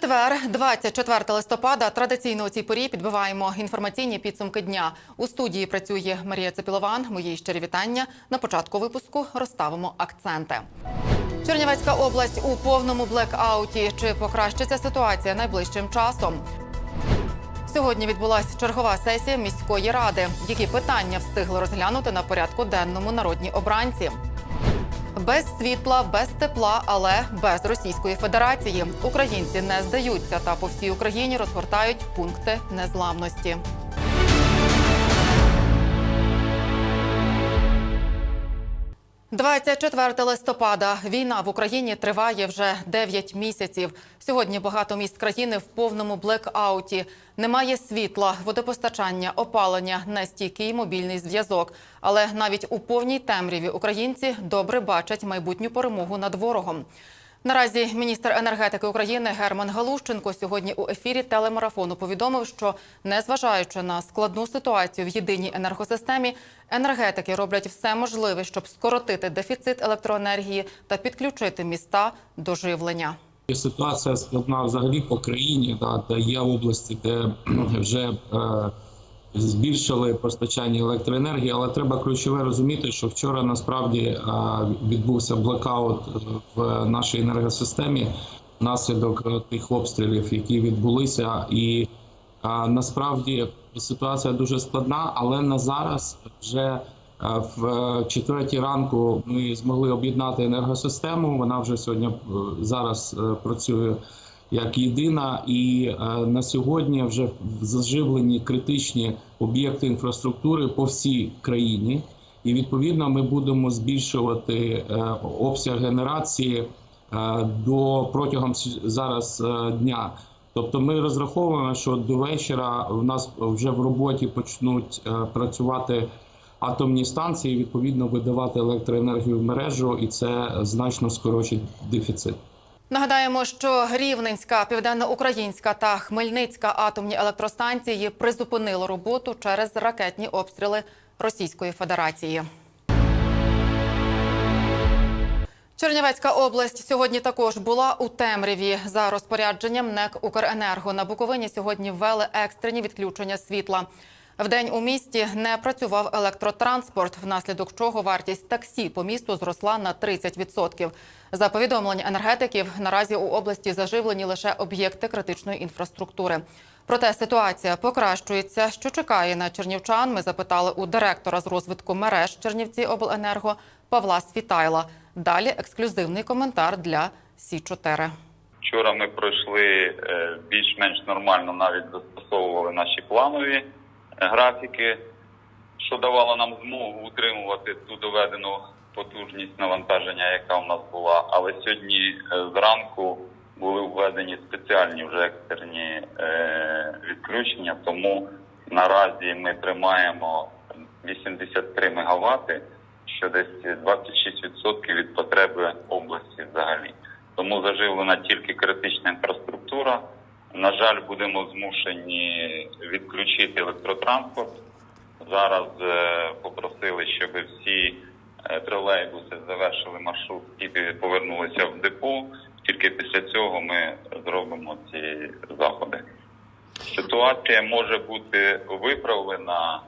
Четвер, 24 листопада. Традиційно у цій порі підбиваємо інформаційні підсумки дня. У студії працює Марія Цепілован. Мої щирі вітання. На початку випуску розставимо акценти. Чернівецька область у повному блекауті. Чи покращиться ситуація найближчим часом? Сьогодні відбулася чергова сесія міської ради. Які питання встигли розглянути на порядку денному народні обранці? Без світла, без тепла, але без Російської Федерації. Українці не здаються та по всій Україні розгортають пункти незламності. – 24 листопада. Війна в Україні триває вже 9 місяців. Сьогодні багато міст країни в повному блекауті. Немає світла, водопостачання, опалення, нестійкий мобільний зв'язок. Але навіть у повній темряві українці добре бачать майбутню перемогу над ворогом. Наразі міністр енергетики України Герман Галущенко сьогодні у ефірі телемарафону повідомив, що незважаючи на складну ситуацію в єдиній енергосистемі, енергетики роблять все можливе, щоб скоротити дефіцит електроенергії та підключити міста до живлення. Ситуація складна взагалі по країні, да, де є області, де вже е, збільшили постачання електроенергії, але треба ключове розуміти, що вчора насправді е, відбувся блекаут в нашій енергосистемі внаслідок е, тих обстрілів, які відбулися, і е, насправді ситуація дуже складна, але на зараз вже е, в е, четвертій ранку ми змогли об'єднати енергосистему. Вона вже сьогодні е, зараз е, працює як єдина, і е, на сьогодні вже заживлені критичні об'єкти інфраструктури по всій країні. І відповідно ми будемо збільшувати е, обсяг генерації е, до протягом зараз дня. Тобто ми розраховуємо, що до вечора в нас вже в роботі почнуть працювати атомні станції, відповідно видавати електроенергію в мережу, і це значно скорочить дефіцит. Нагадаємо, що Рівненська, Південноукраїнська та Хмельницька атомні електростанції призупинили роботу через ракетні обстріли Російської Федерації. Чернівецька область сьогодні також була у темряві. За розпорядженням НЕК «Укренерго» на Буковині сьогодні ввели екстрені відключення світла. Вдень у місті не працював електротранспорт, внаслідок чого вартість таксі по місту зросла на 30%. За повідомлення енергетиків, наразі у області заживлені лише об'єкти критичної інфраструктури. Проте ситуація покращується. Що чекає на чернівчан? Ми запитали у директора з розвитку мереж Чернівці Обленерго Павла Світайла. Далі ексклюзивний коментар для Сі 4 Вчора ми пройшли е, більш-менш нормально, навіть застосовували наші планові графіки, що давало нам змогу утримувати ту доведену потужність навантаження, яка у нас була. Але сьогодні е, зранку були введені спеціальні вже екстерні е, відключення, тому наразі ми тримаємо 83 МВт, що десь 26% від потреби області взагалі. Тому заживлена тільки критична інфраструктура. На жаль, будемо змушені відключити електротранспорт. Зараз е, попросили, щоб всі е, тролейбуси завершили маршрут і повернулися в депо. Тільки після цього ми зробимо ці заходи. Ситуація може бути виправлена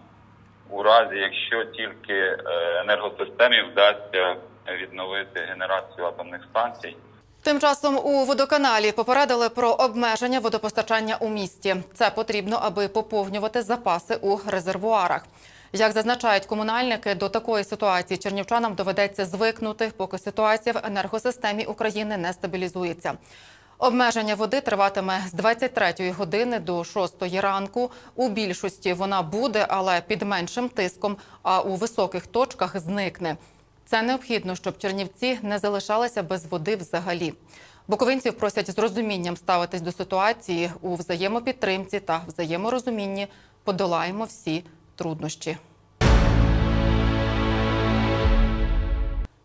у разі, якщо тільки е, енергосистемі вдасться відновити генерацію атомних станцій. Тим часом у водоканалі попередили про обмеження водопостачання у місті. Це потрібно, аби поповнювати запаси у резервуарах. Як зазначають комунальники, до такої ситуації чернівчанам доведеться звикнути, поки ситуація в енергосистемі України не стабілізується. Обмеження води триватиме з 23 години до 6 ранку. У більшості вона буде, але під меншим тиском, а у високих точках зникне. Це необхідно, щоб чернівці не залишалися без води взагалі. Буковинців просять з розумінням ставитись до ситуації у взаємопідтримці та взаєморозумінні. Подолаємо всі труднощі.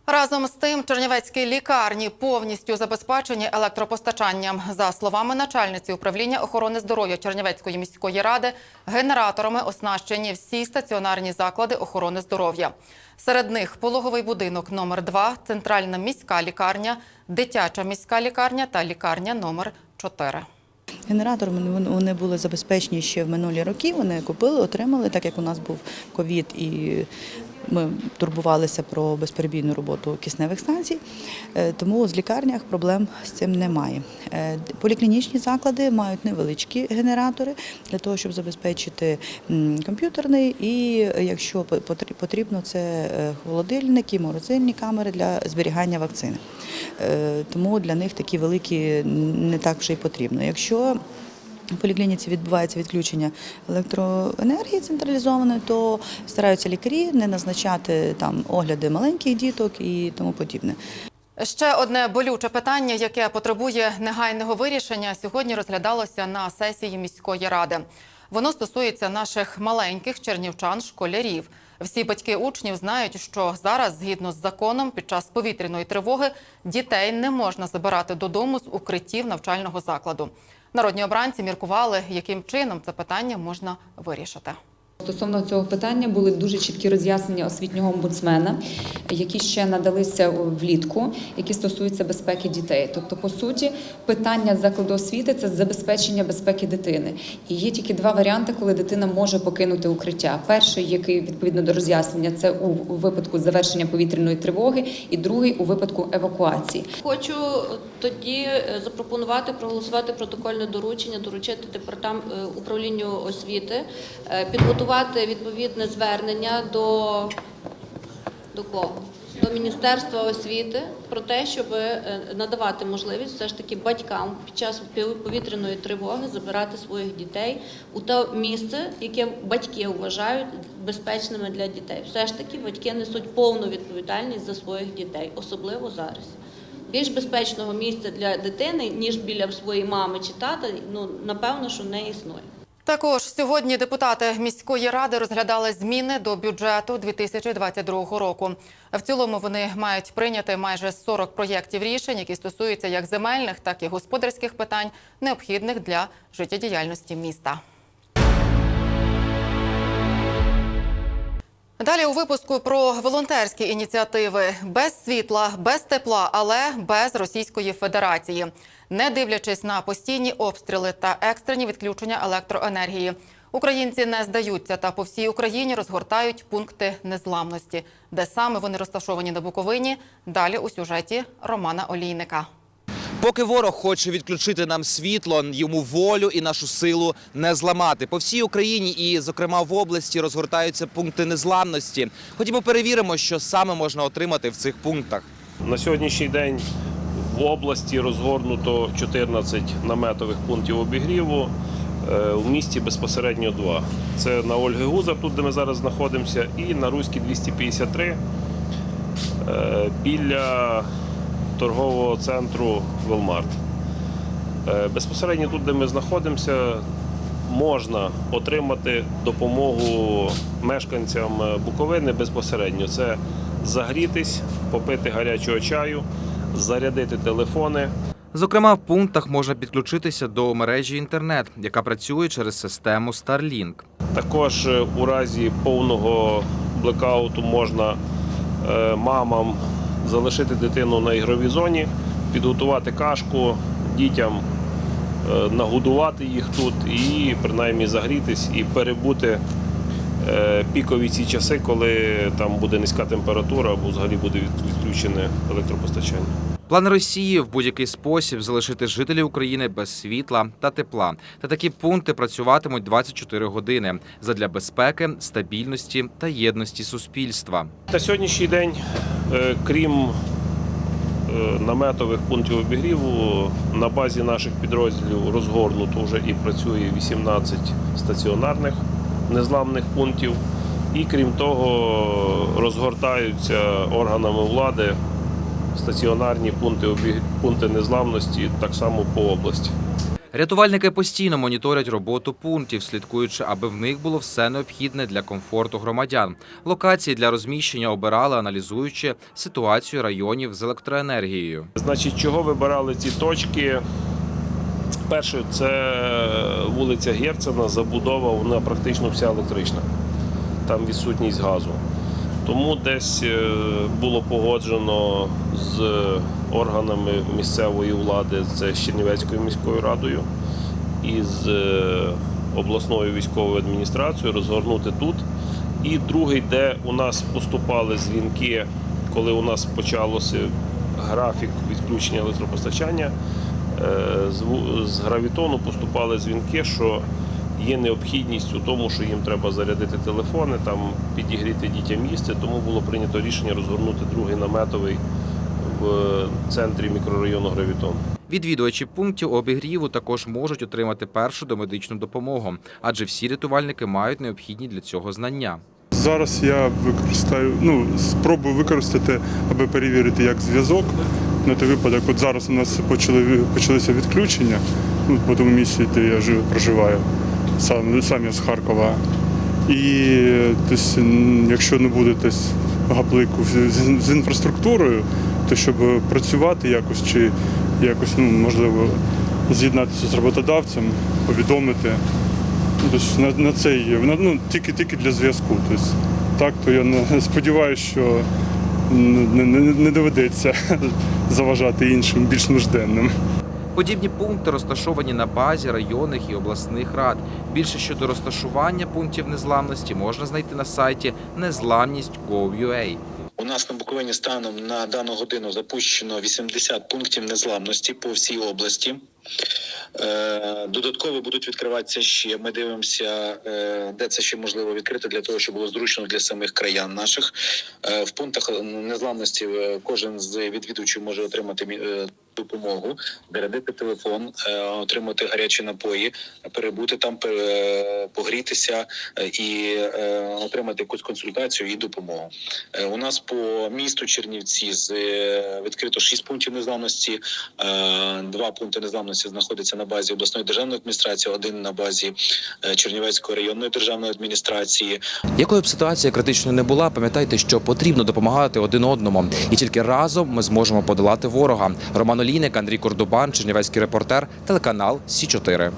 Разом з тим, чернівецькі лікарні повністю забезпечені електропостачанням. За словами начальниці управління охорони здоров'я Чернівецької міської ради, генераторами оснащені всі стаціонарні заклади охорони здоров'я. Серед них пологовий будинок номер 2 центральна міська лікарня, дитяча міська лікарня та лікарня номер 4 Генераторами вони- були забезпечені ще в минулі роки. Вони купили, отримали, так як у нас був ковід і ми турбувалися про безперебійну роботу кисневих станцій. Е, Тому з лікарнях проблем з цим немає. Е, Поліклінічні заклади мають невеличкі генератори для того, щоб забезпечити комп'ютерний, і якщо по- потрібно, це е, холодильники, морозильні камери для зберігання вакцини. Тому для них такі великі не так вже й потрібно. Якщо в поліклініці відбувається відключення електроенергії централізованої, то стараються лікарі не назначати там огляди маленьких діток і тому подібне. Ще одне болюче питання, яке потребує негайного вирішення, сьогодні розглядалося на сесії міської ради. Воно стосується наших маленьких чернівчан, школярів. Всі батьки учнів знають, що зараз, згідно з законом, під час повітряної тривоги дітей не можна забирати додому з укриттів навчального закладу. Народні обранці міркували, яким чином це питання можна вирішити. Стосовно цього питання були дуже чіткі роз'яснення освітнього омбудсмена, які ще надалися влітку, які стосуються безпеки дітей. Тобто, по суті, питання закладу освіти це забезпечення безпеки дитини. І є тільки два варіанти, коли дитина може покинути укриття. Перший, який відповідно до роз'яснення, це у випадку завершення повітряної тривоги, і другий у випадку евакуації. Хочу тоді е, запропонувати проголосувати протокольне доручення, доручити департам е, управлінню освіти, е, підготувати відповідне звернення до, до кого? До Міністерства освіти про те, щоб е, надавати можливість все ж таки батькам під час повітряної тривоги забирати своїх дітей у те місце, яке батьки вважають безпечними для дітей. Все ж таки батьки несуть повну відповідальність за своїх дітей, особливо зараз. Більш безпечного місця для дитини, ніж біля своєї мами чи тата, ну напевно, що не існує. Також сьогодні депутати міської ради розглядали зміни до бюджету 2022 року. В цілому вони мають прийняти майже 40 проєктів рішень, які стосуються як земельних, так і господарських питань, необхідних для життєдіяльності міста. Далі у випуску про волонтерські ініціативи без світла, без тепла, але без Російської Федерації, не дивлячись на постійні обстріли та екстрені відключення електроенергії. Українці не здаються та по всій Україні розгортають пункти незламності, де саме вони розташовані на Буковині. Далі у сюжеті Романа Олійника. Поки ворог хоче відключити нам світло, йому волю і нашу силу не зламати. По всій Україні і, зокрема, в області розгортаються пункти незламності. Ходімо перевіримо, що саме можна отримати в цих пунктах. На сьогоднішній день в області розгорнуто 14 наметових пунктів обігріву. е, У місті безпосередньо два. Це на Ольги Гуза, тут де ми зараз знаходимося, і на Руській 253 е, біля торгового центру Велмарт. Е, Безпосередньо тут, де ми знаходимося, можна отримати допомогу мешканцям е, Буковини безпосередньо. Це загрітись, попити гарячого чаю, зарядити телефони. Зокрема, в пунктах можна підключитися до мережі інтернет, яка працює через систему Starlink. Також е, у разі повного блекауту можна мамам залишити дитину на ігровій зоні, підготувати кашку дітям, е, нагодувати їх тут і принаймні загрітись і перебути е, пікові ці часи, коли там буде низька температура або взагалі буде відключене електропостачання. План Росії в будь-який спосіб залишити жителів України без світла та тепла. Та такі пункти працюватимуть 24 години задля безпеки, стабільності та єдності суспільства. На сьогоднішній день, е, крім е, наметових пунктів обігріву, на базі наших підрозділів розгорнуто вже і працює 18 стаціонарних незламних пунктів. І крім того, розгортаються органами влади стаціонарні пункти, пункти незламності так само по області. Рятувальники постійно моніторять роботу пунктів, слідкуючи, аби в них було все необхідне для комфорту громадян. Локації для розміщення обирали, аналізуючи ситуацію районів з електроенергією. Значить, чого вибирали ці точки? Перше, це вулиця Герцена, забудова, вона практично вся електрична. Там відсутність газу. Тому десь е, було погоджено з органами місцевої влади, з Чернівецькою міською радою із е, обласною військовою адміністрацією, розгорнути тут. І другий, де у нас поступали дзвінки, коли у нас почалося графік відключення електропостачання, е, з з гравітону поступали дзвінки, що є необхідність у тому, що їм треба зарядити телефони, там підігріти дітям їсти. Тому було прийнято рішення розгорнути другий наметовий в центрі мікрорайону Гравітон. Відвідувачі пунктів обігріву також можуть отримати першу домедичну допомогу, адже всі рятувальники мають необхідні для цього знання. Зараз я використаю, ну, спробую використати, аби перевірити як зв'язок. На той випадок, от зараз у нас почали, почалися відключення ну, по тому місці, де я жив, проживаю. Сам, сам я з Харкова. І тобто, якщо не буде тобто, гаплику з, з- інфраструктурою, то щоб працювати якось чи якось, ну, можливо, з'єднатися з роботодавцем, повідомити. Тобто на, на це є. Вона ну, тільки, тільки для зв'язку. Тобто, так, то я сподіваюся, що не, не, не доведеться заважати іншим більш нужденним. Подібні пункти розташовані на базі районних і обласних рад. Більше щодо розташування пунктів незламності можна знайти на сайті незламність.gov.ua. У нас на Буковині станом на дану годину запущено 80 пунктів незламності по всій області. Е, Додатково будуть відкриватися ще. Ми дивимося, е, де це ще можливо відкрити для того, щоб було зручно для самих краян наших. Е, В пунктах незламності кожен з відвідувачів може отримати допомогу, зарядити телефон, е, отримати гарячі напої, перебути там, погрітися е, і е, отримати якусь консультацію і допомогу. Е, У нас по місту Чернівці з е, відкрито 6 пунктів незламності. Е, Два пункти незламності знаходяться на базі обласної державної адміністрації, один на базі е, Чернівецької районної державної адміністрації. Якою б ситуація критичною не була, пам'ятайте, що потрібно допомагати один одному, і тільки разом ми зможемо подолати ворога. Роман Олійник, Андрій Кордубан, Чернівецький репортер, телеканал Сі 4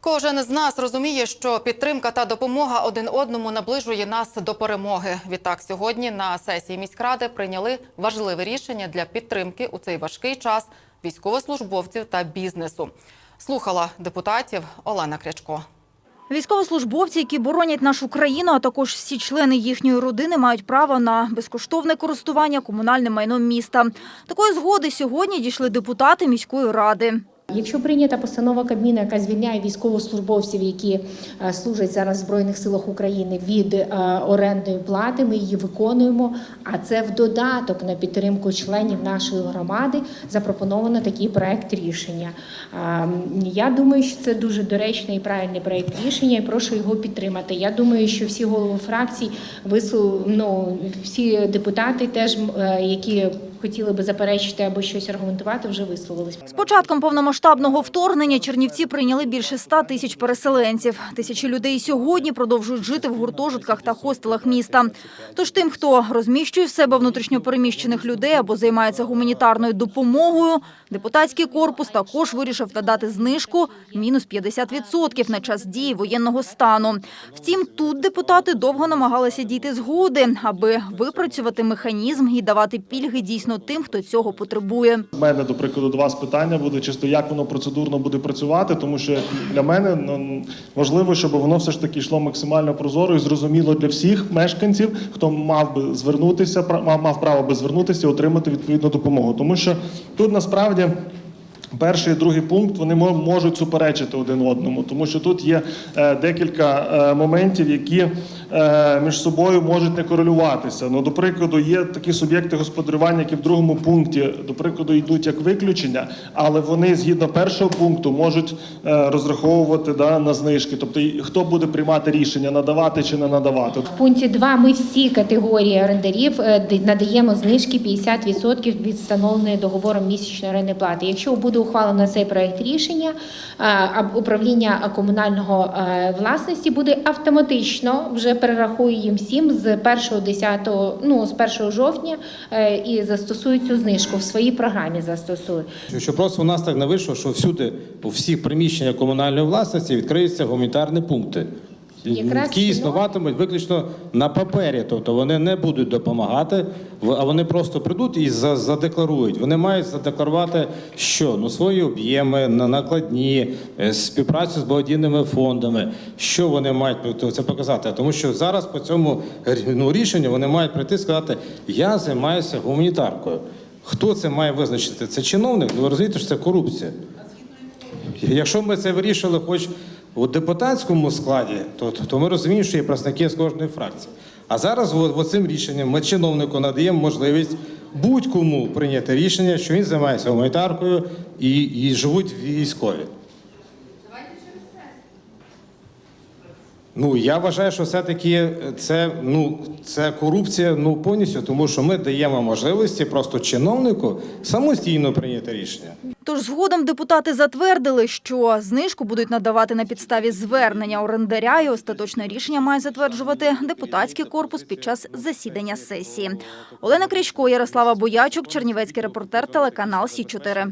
Кожен з нас розуміє, що підтримка та допомога один одному наближує нас до перемоги. Відтак, сьогодні на сесії міськради прийняли важливе рішення для підтримки у цей важкий час військовослужбовців та бізнесу. Слухала депутатів Олена Крячко. Військовослужбовці, які боронять нашу країну, а також всі члени їхньої родини мають право на безкоштовне користування комунальним майном міста. Такої згоди сьогодні дійшли депутати міської ради. Якщо прийнята постанова Кабміну, яка звільняє військовослужбовців, які е, служать зараз в Збройних силах України від е, орендної плати, ми її виконуємо. А це в додаток на підтримку членів нашої громади запропоновано такий проект рішення. Е, Я думаю, що це дуже доречний і правильний проект рішення, і прошу його підтримати. Я думаю, що всі голови фракцій вислу, ну, всі депутати, теж е, які хотіли би заперечити або щось аргументувати, вже висловились. З початком повномасштабного вторгнення Чернівці прийняли більше 100 тисяч переселенців. Тисячі людей сьогодні продовжують жити в гуртожитках та хостелах міста. Тож тим, хто розміщує в себе внутрішньопереміщених людей або займається гуманітарною допомогою, депутатський корпус також вирішив надати знижку мінус 50% на час дії воєнного стану. Втім, тут депутати довго намагалися дійти згоди, аби випрацювати механізм і давати пільги дійсно тим, хто цього потребує. У мене, до прикладу, до вас питання буде чисто, як воно процедурно буде працювати, тому що для мене ну, важливо, щоб воно все ж таки йшло максимально прозоро і зрозуміло для всіх мешканців, хто мав би звернутися, мав право би звернутися і отримати відповідну допомогу. Тому що тут насправді. Перший і другий пункт вони мо- можуть суперечити один одному, тому що тут є е, декілька е, моментів, які е, між собою можуть не корелюватися. Ну, до прикладу, є такі суб'єкти господарювання, які в другому пункті, до прикладу, йдуть як виключення, але вони згідно першого пункту можуть розраховувати да, на знижки. Тобто, хто буде приймати рішення, надавати чи не надавати. В пункті 2 ми всі категорії орендарів надаємо знижки 50% від встановленої договором місячної орендної плати. Якщо буде ухвалено цей проект рішення, управління комунального е, власності буде автоматично вже перерахує їм всім з 1.10, ну з 1 жовтня е, і застосують цю знижку в своїй програмі. Застосують. Що просто у нас так не вийшло, що всюди, у всіх приміщеннях комунальної власності відкриються гуманітарні пункти. Якраз які існуватимуть виключно на папері, тобто вони не будуть допомагати, а вони просто прийдуть і за- задекларують. Вони мають задекларувати що? Ну свої об'єми, на- накладні, е, співпрацю з благодійними фондами. Що вони мають це показати? Тому що зараз по цьому ну, рішенню вони мають прийти і сказати: я займаюся гуманітаркою. Хто це має визначити? Це чиновник? Ну, ви розумієте, що це корупція. Якщо ми це вирішили хоч у депутатському складі, то, то ми розуміємо, що є представники з кожної фракції. А зараз цим рішенням ми чиновнику надаємо можливість будь-кому прийняти рішення, що він займається гуманітаркою і, і живуть військові. Ну я вважаю, що все-таки це, ну, це корупція ну, повністю, тому що ми даємо можливості просто чиновнику самостійно прийняти рішення. Тож згодом депутати затвердили, що знижку будуть надавати на підставі звернення орендаря, і остаточне рішення має затверджувати депутатський корпус під час засідання сесії. Олена Крічко, Ярослава Боячук, Чернівецький репортер, телеканал Сі 4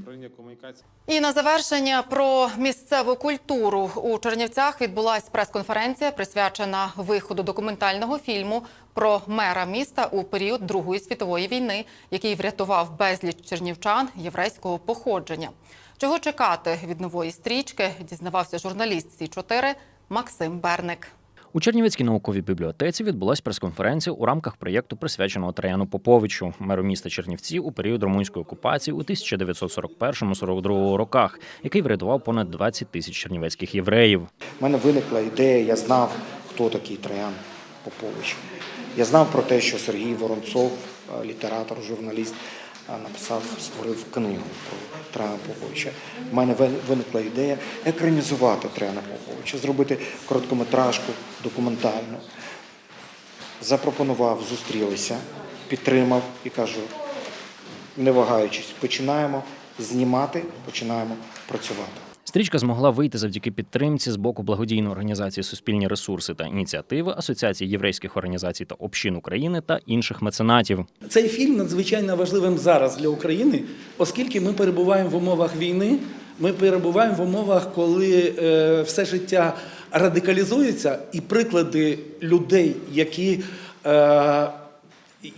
І на завершення про місцеву культуру у Чернівцях відбулася прес-конференція, присвячена виходу документального фільму про мера міста у період Другої світової війни, який врятував безліч чернівчан єврейського походження. Чого чекати від нової стрічки? Дізнавався журналіст Сі 4 Максим Берник. У Чернівецькій науковій бібліотеці відбулася прес-конференція у рамках проєкту, присвяченого Траяну Поповичу, меру міста Чернівці у період румунської окупації у 1941-42 роках, який врятував понад 20 тисяч чернівецьких євреїв. У мене виникла ідея, я знав, хто такий Троян Попович. Я знав про те, що Сергій Воронцов, е, літератор, журналіст, написав, створив книгу про Трояна Поповича. У мене виникла ідея екранізувати Трана Поповича, зробити короткометражку документальну. Запропонував, зустрілися, підтримав і кажу, не вагаючись, починаємо знімати, починаємо працювати. Стрічка змогла вийти завдяки підтримці з боку благодійної організації Суспільні ресурси та ініціативи Асоціації єврейських організацій та общин України та інших меценатів. Цей фільм надзвичайно важливим зараз для України, оскільки ми перебуваємо в умовах війни. Ми перебуваємо в умовах, коли е, все життя радикалізується, і приклади людей, які, е,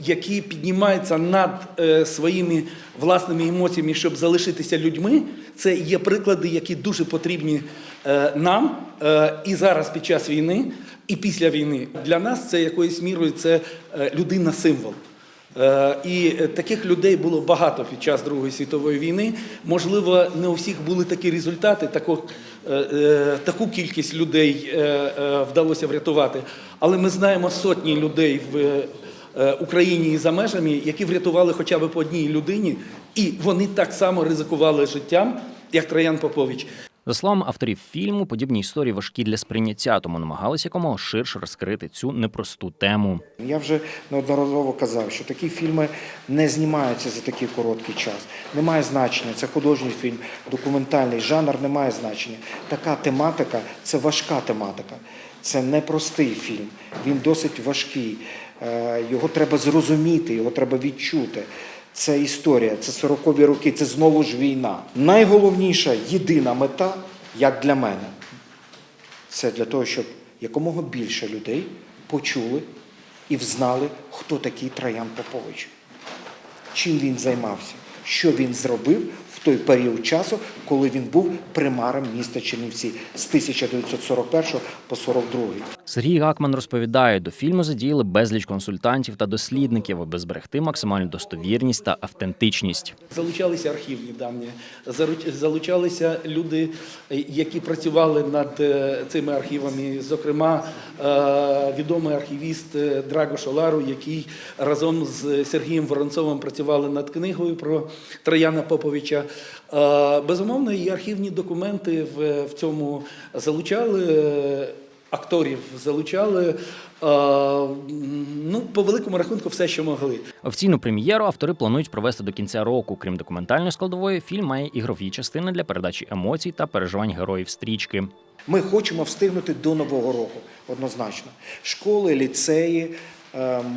які піднімаються над е, своїми власними емоціями, щоб залишитися людьми, це є приклади, які дуже потрібні е, нам е, і зараз під час війни, і після війни. Для нас це якоюсь мірою це е, людина-символ. Е, І таких людей було багато під час Другої світової війни. Можливо, не у всіх були такі результати, таку, е, е, таку кількість людей е, е, вдалося врятувати. Але ми знаємо сотні людей в Україні і за межами, які врятували хоча б по одній людині, і вони так само ризикували життям, як Троян Попович. За словами авторів фільму, подібні історії важкі для сприйняття, тому намагалися якомога ширше розкрити цю непросту тему. Я вже неодноразово казав, що такі фільми не знімаються за такий короткий час. Немає значення. Це художній фільм, документальний жанр не має значення. Така тематика це важка тематика. Це непростий фільм. Він досить важкий. Е, Його треба зрозуміти, його треба відчути. Це історія, це 40-ві роки, це знову ж війна. Найголовніша єдина мета, як для мене, це для того, щоб якомога більше людей почули і взнали, хто такий Троян Попович, чим він займався, що він зробив той період часу, коли він був примаром міста Чернівці з 1941 по 42. Сергій Гакман розповідає, до фільму задіяли безліч консультантів та дослідників, аби зберегти максимальну достовірність та автентичність. Залучалися архівні дані, залучалися люди, які працювали над е, цими архівами. Зокрема, е, відомий архівіст е, Драго Шолару, який разом з Сергієм Воронцовим працювали над книгою про Трояна Поповича. Е, Безумовно, і архівні документи в, в цьому залучали. Акторів залучали е, ну по великому рахунку все, що могли. Офіційну прем'єру автори планують провести до кінця року. Крім документальної складової, фільм має ігрові частини для передачі емоцій та переживань героїв стрічки. Ми хочемо встигнути до Нового року, однозначно. Школи, ліцеї,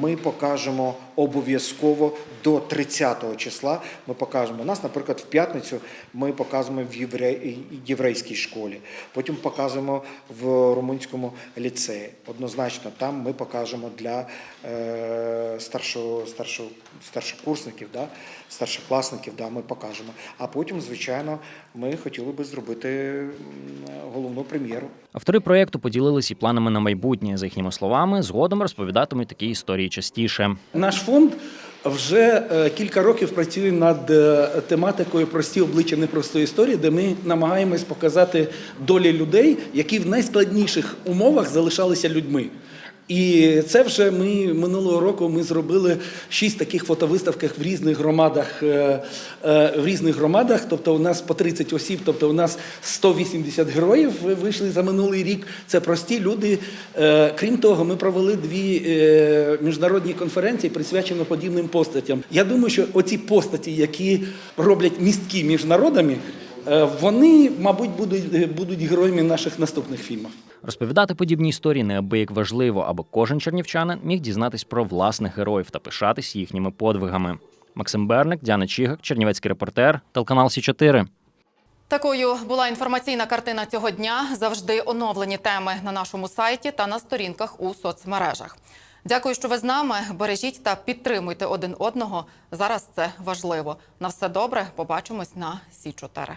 ми покажемо обов'язково до 30 числа. Ми покажемо. Нас, наприклад, в п'ятницю ми показуємо в євре- єврейській школі, потім показуємо в румунському ліцеї. Однозначно, там ми покажемо для е, старшого, старшого, старшокурсників, да, старшокласників, да, ми покажемо. А потім, звичайно, ми хотіли би зробити головну прем'єру. Автори проєкту поділились і планами на майбутнє. За їхніми словами, згодом розповідатимуть такі історії частіше. Наш фонд вже е, кілька років працює над е, тематикою прості обличчя непростої історії, де ми намагаємось показати долі людей, які в найскладніших умовах залишалися людьми. І це вже ми минулого року ми зробили шість таких фотовиставках в різних громадах. е, е, В різних громадах, тобто у нас по 30 осіб, тобто у нас 180 героїв вийшли за минулий рік. Це прості люди. Е, Крім того, ми провели дві міжнародні конференції, присвячені подібним постатям. Я думаю, що оці постаті, які роблять містки між народами, вони, мабуть, будуть, будуть героями наших наступних фільмів. Розповідати подібні історії неабияк важливо, аби кожен чернівчанин міг дізнатись про власних героїв та пишатись їхніми подвигами. Максим Берник, Діана Чігак, Чернівецький репортер, телеканал Сі 4 Такою була інформаційна картина цього дня. Завжди оновлені теми на нашому сайті та на сторінках у соцмережах. Дякую, що ви з нами. Бережіть та підтримуйте один одного. Зараз це важливо. На все добре. Побачимось на Сі 4